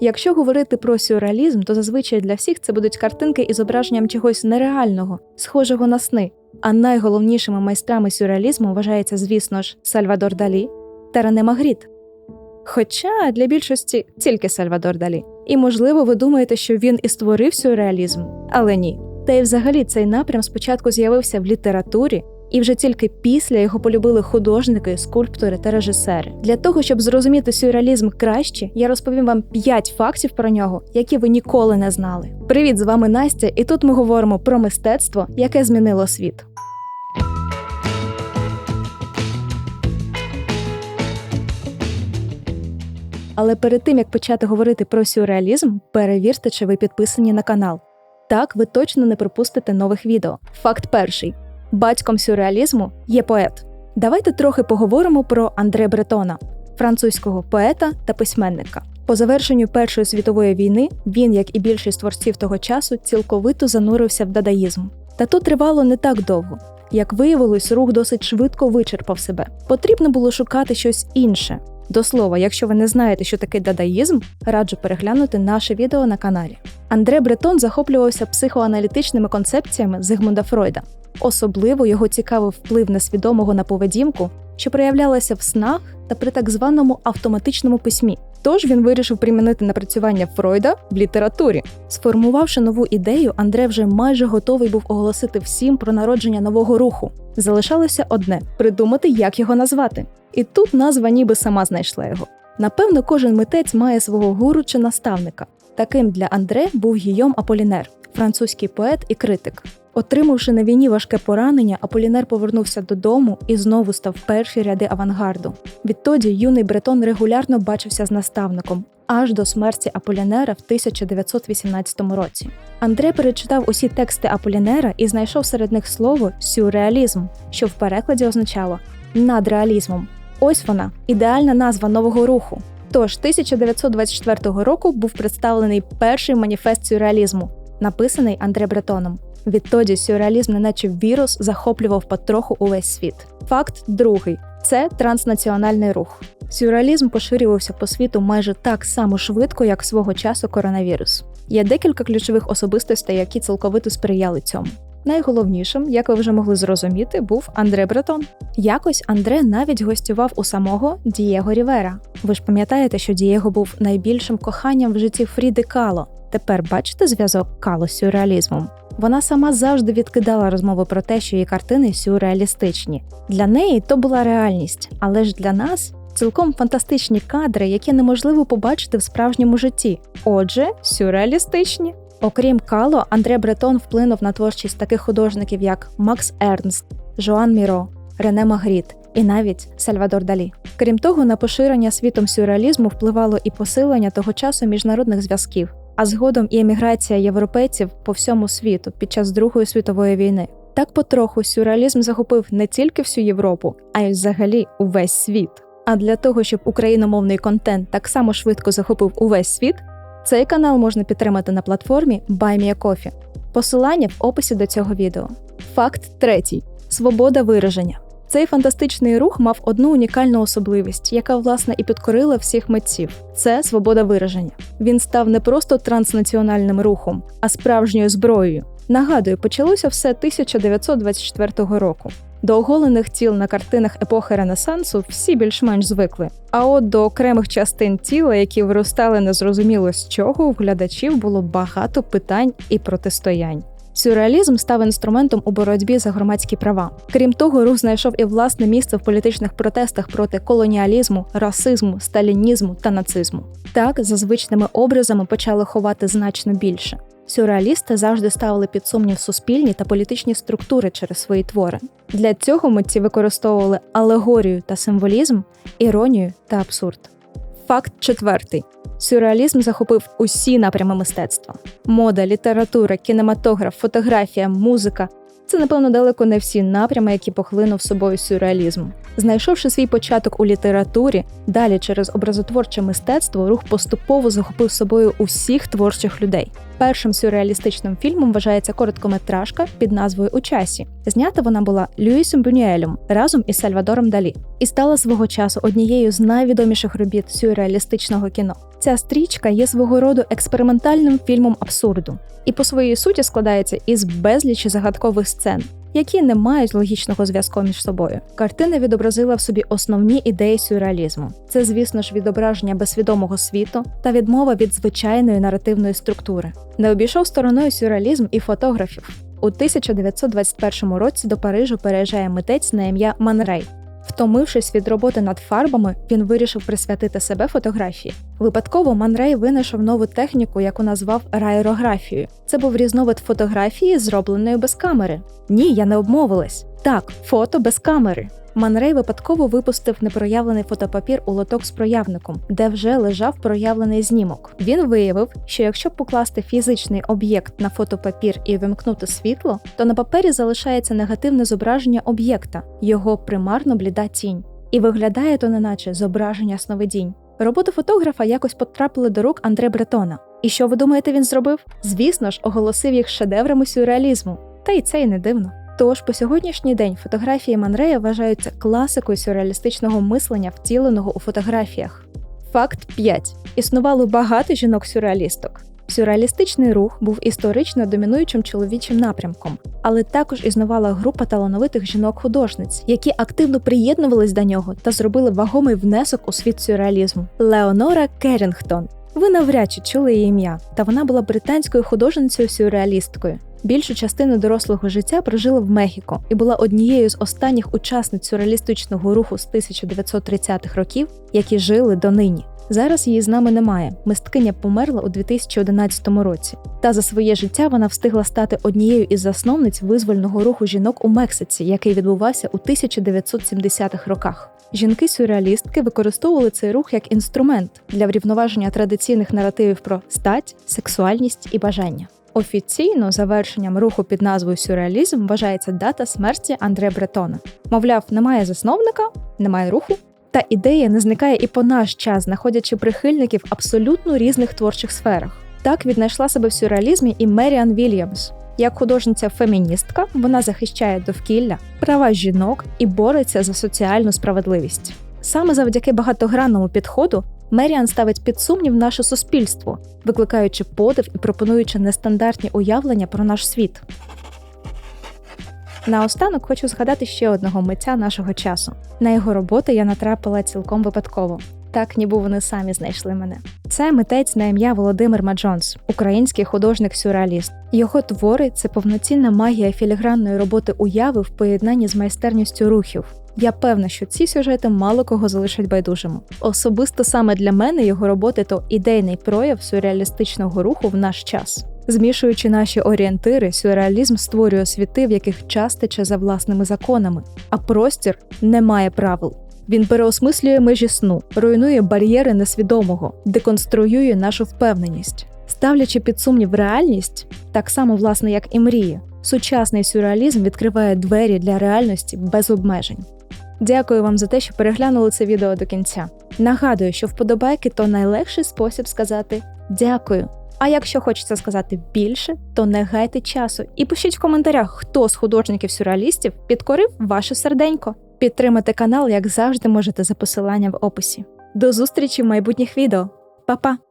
Якщо говорити про сюрреалізм, то зазвичай для всіх це будуть картинки із зображенням чогось нереального, схожого на сни. А найголовнішими майстрами сюрреалізму вважається, звісно ж, Сальвадор Далі та Рене Магріт. Хоча для більшості тільки Сальвадор Далі. І можливо, ви думаєте, що він і створив сюрреалізм, але ні. Та й взагалі цей напрям спочатку з'явився в літературі, і вже тільки після його полюбили художники, скульптори та режисери. Для того, щоб зрозуміти сюрреалізм краще, я розповім вам 5 фактів про нього, які ви ніколи не знали. Привіт, з вами Настя, і тут ми говоримо про мистецтво, яке змінило світ. Але перед тим як почати говорити про сюрреалізм, перевірте, чи ви підписані на канал. Так ви точно не пропустите нових відео. Факт перший: батьком сюрреалізму є поет. Давайте трохи поговоримо про Андре Бретона, французького поета та письменника. По завершенню Першої світової війни він, як і більшість творців того часу, цілковито занурився в дадаїзм. Та то тривало не так довго. Як виявилось, рух досить швидко вичерпав себе. Потрібно було шукати щось інше. До слова, якщо ви не знаєте, що таке дадаїзм, раджу переглянути наше відео на каналі. Андре Бретон захоплювався психоаналітичними концепціями Зигмунда Фройда. Особливо його цікавив вплив несвідомого на поведінку, що проявлялася в снах та при так званому автоматичному письмі. Тож він вирішив примінити напрацювання Фройда в літературі. Сформувавши нову ідею, Андре вже майже готовий був оголосити всім про народження нового руху. Залишалося одне придумати, як його назвати. І тут назва ніби сама знайшла його. Напевно, кожен митець має свого гуру чи наставника. Таким для Андре був Гійом Аполінер, французький поет і критик. Отримавши на війні важке поранення, Аполінер повернувся додому і знову став в перші ряди авангарду. Відтоді юний бретон регулярно бачився з наставником аж до смерті Аполінера в 1918 році. Андре перечитав усі тексти Аполінера і знайшов серед них слово сюрреалізм, що в перекладі означало надреалізмом. Ось вона ідеальна назва нового руху. Тож 1924 року був представлений перший маніфест сюрреалізму, написаний Андре Бретоном. Відтоді сюрреалізм, неначе вірус, захоплював потроху увесь світ. Факт другий це транснаціональний рух. Сюрреалізм поширювався по світу майже так само швидко, як свого часу коронавірус. Є декілька ключових особистостей, які цілковито сприяли цьому. Найголовнішим, як ви вже могли зрозуміти, був Андре Бретон. Якось Андре навіть гостював у самого Дієго Рівера. Ви ж пам'ятаєте, що Дієго був найбільшим коханням в житті Фріди Кало. Тепер бачите зв'язок Кало з сюрреалізмом? Вона сама завжди відкидала розмови про те, що її картини сюрреалістичні. Для неї то була реальність, але ж для нас цілком фантастичні кадри, які неможливо побачити в справжньому житті. Отже, сюрреалістичні. Окрім Кало, Андре Бретон вплинув на творчість таких художників, як Макс Ернст, Жоан Міро, Рене Магріт і навіть Сальвадор Далі. Крім того, на поширення світом сюрреалізму впливало і посилення того часу міжнародних зв'язків, а згодом і еміграція європейців по всьому світу під час Другої світової війни. Так потроху сюрреалізм захопив не тільки всю Європу, а й взагалі увесь світ. А для того, щоб україномовний контент так само швидко захопив увесь світ, цей канал можна підтримати на платформі BuyMeACoffee. Посилання в описі до цього відео. Факт третій: свобода вираження. Цей фантастичний рух мав одну унікальну особливість, яка власне і підкорила всіх митців це свобода вираження. Він став не просто транснаціональним рухом, а справжньою зброєю. Нагадую, почалося все 1924 року. До оголених тіл на картинах епохи Ренесансу всі більш-менш звикли. А от до окремих частин тіла, які виростали незрозуміло з чого, у глядачів було багато питань і протистоянь. Сюрреалізм став інструментом у боротьбі за громадські права. Крім того, рух знайшов і власне місце в політичних протестах проти колоніалізму, расизму, сталінізму та нацизму. Так, за звичними образами почали ховати значно більше. Сюрреалісти завжди ставили під сумнів суспільні та політичні структури через свої твори. Для цього митці використовували алегорію та символізм, іронію та абсурд. Факт четвертий: сюрреалізм захопив усі напрями мистецтва: мода, література, кінематограф, фотографія, музика. Це, напевно, далеко не всі напрями, які похлинув собою сюрреалізм. Знайшовши свій початок у літературі, далі через образотворче мистецтво рух поступово захопив собою усіх творчих людей. Першим сюрреалістичним фільмом вважається короткометражка під назвою У часі. Знята вона була Люїсом Бюнюелем разом із Сальвадором Далі і стала свого часу однією з найвідоміших робіт сюрреалістичного кіно. Ця стрічка є свого роду експериментальним фільмом абсурду і по своїй суті складається із безлічі загадкових сцен, які не мають логічного зв'язку між собою. Картина відобразила в собі основні ідеї сюрреалізму. Це, звісно ж, відображення безсвідомого світу та відмова від звичайної наративної структури. Не обійшов стороною сюрреалізм і фотографів. У 1921 році до Парижу переїжджає митець на ім'я Манрей. Втомившись від роботи над фарбами, він вирішив присвятити себе фотографії. Випадково Манрей винайшов нову техніку, яку назвав раерографією. Це був різновид фотографії, зробленої без камери. Ні, я не обмовилась. Так, фото без камери. Манрей випадково випустив непроявлений фотопапір у лоток з проявником, де вже лежав проявлений знімок. Він виявив, що якщо покласти фізичний об'єкт на фотопапір і вимкнути світло, то на папері залишається негативне зображення об'єкта, його примарно бліда тінь. І виглядає то неначе зображення сновидінь. Роботу фотографа якось потрапили до рук Андре Бретона. І що ви думаєте, він зробив? Звісно ж, оголосив їх шедеврами сюрреалізму. Та й це й не дивно. Тож по сьогоднішній день фотографії Манрея вважаються класикою сюрреалістичного мислення, втіленого у фотографіях. Факт 5. Існувало багато жінок-сюрреалісток. Сюрреалістичний рух був історично домінуючим чоловічим напрямком, але також існувала група талановитих жінок-художниць, які активно приєднувались до нього та зробили вагомий внесок у світ сюрреалізму. Леонора Керінгтон. Ви навряд чи чули її ім'я, та вона була британською художницею-сюрреалісткою. Більшу частину дорослого життя прожила в Мехіко і була однією з останніх учасниць сюрреалістичного руху з 1930-х років, які жили донині. Зараз її з нами немає. Мисткиня померла у 2011 році. Та за своє життя вона встигла стати однією із засновниць визвольного руху жінок у Мексиці, який відбувався у 1970-х роках. Жінки-сюрреалістки використовували цей рух як інструмент для врівноваження традиційних наративів про стать, сексуальність і бажання. Офіційно завершенням руху під назвою сюрреалізм вважається дата смерті Андре Бретона. Мовляв, немає засновника, немає руху, та ідея не зникає і по наш час, знаходячи прихильників абсолютно різних творчих сферах. Так віднайшла себе в сюрреалізмі і Меріан Вільямс. Як художниця-феміністка, вона захищає довкілля, права жінок і бореться за соціальну справедливість. Саме завдяки багатогранному підходу Меріан ставить під сумнів наше суспільство, викликаючи подив і пропонуючи нестандартні уявлення про наш світ. Наостанок хочу згадати ще одного митця нашого часу. На його роботи я натрапила цілком випадково. Так, ніби вони самі знайшли мене. Це митець на ім'я Володимир Маджонс, український художник-сюрреаліст. Його твори це повноцінна магія філігранної роботи уяви в поєднанні з майстерністю рухів. Я певна, що ці сюжети мало кого залишать байдужими. Особисто саме для мене його роботи то ідейний прояв сюрреалістичного руху в наш час. Змішуючи наші орієнтири, сюрреалізм створює світи, в яких час тече за власними законами, а простір не має правил. Він переосмислює межі сну, руйнує бар'єри несвідомого, деконструює нашу впевненість, ставлячи під сумнів реальність, так само власне як і мрії. Сучасний сюрреалізм відкриває двері для реальності без обмежень. Дякую вам за те, що переглянули це відео до кінця. Нагадую, що вподобайки то найлегший спосіб сказати дякую. А якщо хочеться сказати більше, то не гайте часу і пишіть в коментарях, хто з художників-сюрреалістів підкорив ваше серденько. Підтримати канал, як завжди, можете за посиланням в описі. До зустрічі в майбутніх відео. Па-па!